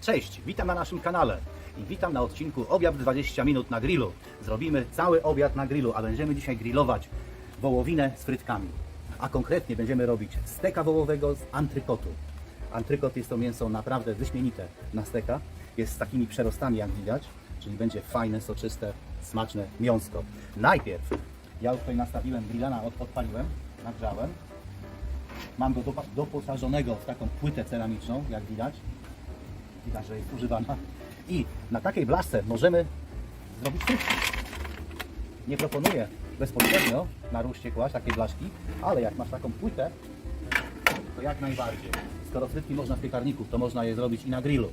Cześć, witam na naszym kanale i witam na odcinku Obiad 20 minut na grillu. Zrobimy cały obiad na grillu, a będziemy dzisiaj grillować wołowinę z frytkami. A konkretnie będziemy robić steka wołowego z antrykotu. Antrykot jest to mięso naprawdę wyśmienite na steka. Jest z takimi przerostami jak widać, czyli będzie fajne, soczyste, smaczne miąsko. Najpierw ja już tutaj nastawiłem grillana, od, odpaliłem, nagrzałem. Mam go doposażonego w taką płytę ceramiczną, jak widać. Widać, że jest używana. I na takiej blaszce możemy zrobić frytki. Nie proponuję bezpośrednio na ruszcie kłaść takiej blaszki, ale jak masz taką płytę, to jak najbardziej. Skoro frytki można w piekarniku, to można je zrobić i na grillu.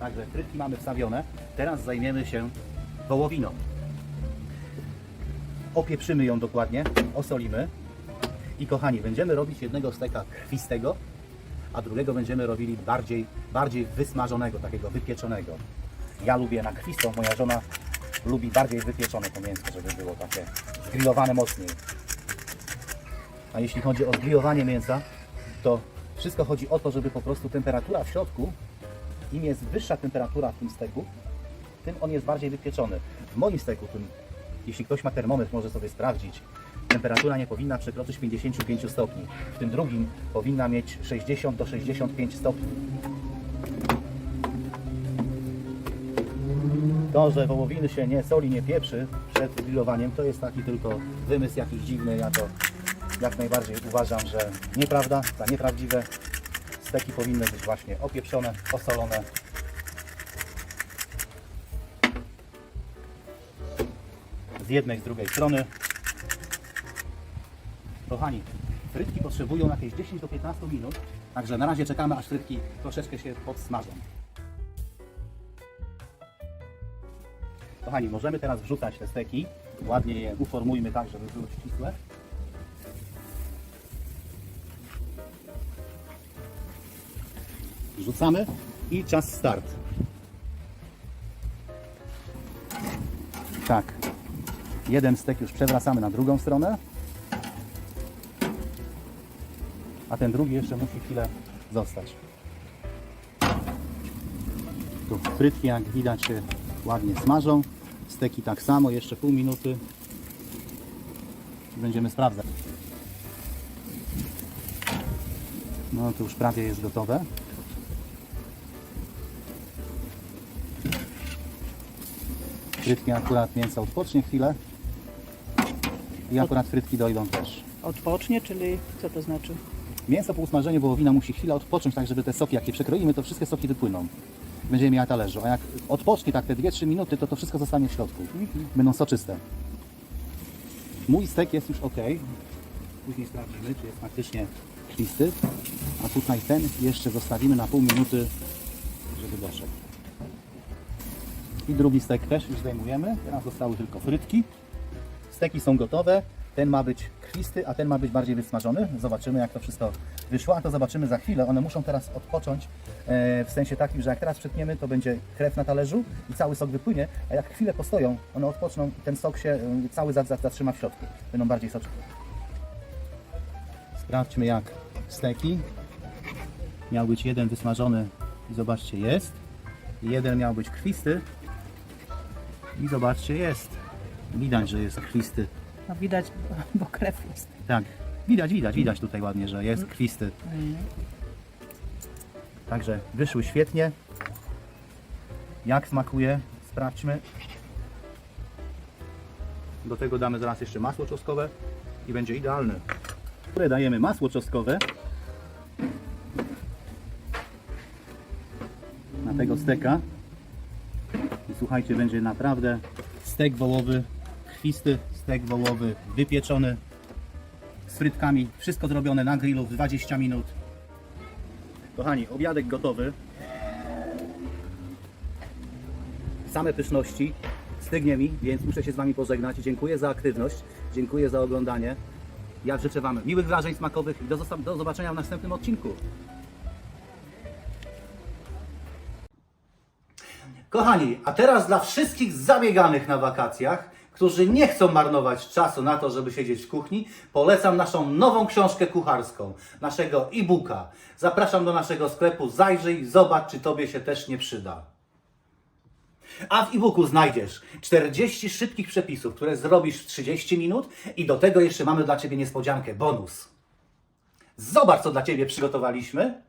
Także frytki mamy wstawione. Teraz zajmiemy się wołowiną. Opieprzymy ją dokładnie, osolimy. I kochani, będziemy robić jednego steka krwistego, a drugiego będziemy robili bardziej, bardziej wysmażonego, takiego wypieczonego. Ja lubię na krwisto, moja żona lubi bardziej wypieczone to mięsko, żeby było takie zgrillowane mocniej. A jeśli chodzi o zgrillowanie mięsa, to wszystko chodzi o to, żeby po prostu temperatura w środku, im jest wyższa temperatura w tym steku, tym on jest bardziej wypieczony. W moim steku, tym, jeśli ktoś ma termometr, może sobie sprawdzić, temperatura nie powinna przekroczyć 55 stopni. W tym drugim powinna mieć 60 do 65 stopni. To, że wołowiny się nie soli, nie pieprzy przed grillowaniem, to jest taki tylko wymysł jakiś dziwny. Ja to jak najbardziej uważam, że nieprawda, za nieprawdziwe. Steki powinny być właśnie opieprzone, osolone. Z jednej, z drugiej strony. Kochani, frytki potrzebują jakieś 10 do 15 minut, także na razie czekamy, aż frytki troszeczkę się podsmażą. Kochani, możemy teraz wrzucać te steki. Ładnie je uformujmy tak, żeby były ścisłe. Wrzucamy i czas start. Tak. Jeden stek już przewracamy na drugą stronę. A ten drugi jeszcze musi chwilę zostać. Tu frytki jak widać się ładnie smażą. Steki tak samo, jeszcze pół minuty. Będziemy sprawdzać. No to już prawie jest gotowe. Frytki akurat mięso odpocznie chwilę. I akurat frytki dojdą też. Odpocznie, czyli co to znaczy? Mięso po usmażeniu wołowina musi chwilę odpocząć, tak żeby te soki, jak je przekroimy, to wszystkie soki wypłyną. Będziemy miała talerzu. A jak odpocznie tak te 2-3 minuty, to to wszystko zostanie w środku. Będą soczyste. Mój stek jest już ok. Później sprawdzimy, czy jest faktycznie krwisty. A tutaj ten jeszcze zostawimy na pół minuty, żeby doszedł. I drugi stek też już zdejmujemy. Teraz zostały tylko frytki. Steki są gotowe. Ten ma być krwisty, a ten ma być bardziej wysmażony. Zobaczymy jak to wszystko wyszło, a to zobaczymy za chwilę. One muszą teraz odpocząć e, w sensie takim, że jak teraz przetniemy, to będzie krew na talerzu i cały sok wypłynie, a jak chwilę postoją, one odpoczną ten sok się e, cały za- za- zatrzyma w środku. Będą bardziej soczyste. Sprawdźmy jak steki. Miał być jeden wysmażony i zobaczcie jest. Jeden miał być krwisty i zobaczcie jest. Widać, że jest krwisty. No widać, bo krew jest. Tak, widać, widać, widać tutaj ładnie, że jest krwisty. Także wyszły świetnie. Jak smakuje? Sprawdźmy. Do tego damy zaraz jeszcze masło czosnkowe i będzie idealny. Które dajemy masło czosnkowe na tego steka. I słuchajcie, będzie naprawdę stek wołowy, krwisty stek wołowy, wypieczony z frytkami. Wszystko zrobione na grillu w 20 minut. Kochani, obiadek gotowy. Same pyszności. Stygnie mi, więc muszę się z Wami pożegnać. Dziękuję za aktywność, dziękuję za oglądanie. Ja życzę Wam miłych wrażeń smakowych i do, do zobaczenia w następnym odcinku. Kochani, a teraz dla wszystkich zabieganych na wakacjach, którzy nie chcą marnować czasu na to, żeby siedzieć w kuchni, polecam naszą nową książkę kucharską, naszego e-booka. Zapraszam do naszego sklepu, zajrzyj, zobacz, czy Tobie się też nie przyda. A w e-booku znajdziesz 40 szybkich przepisów, które zrobisz w 30 minut i do tego jeszcze mamy dla Ciebie niespodziankę, bonus. Zobacz, co dla Ciebie przygotowaliśmy.